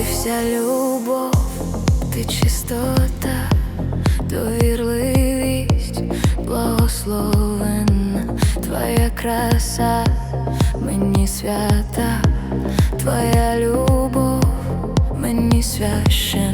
Твоя любов, ти чистота, довірливість, благословенна, Твоя краса мені свята, Твоя любов мені священна, троянд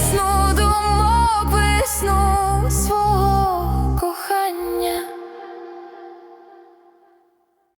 весну.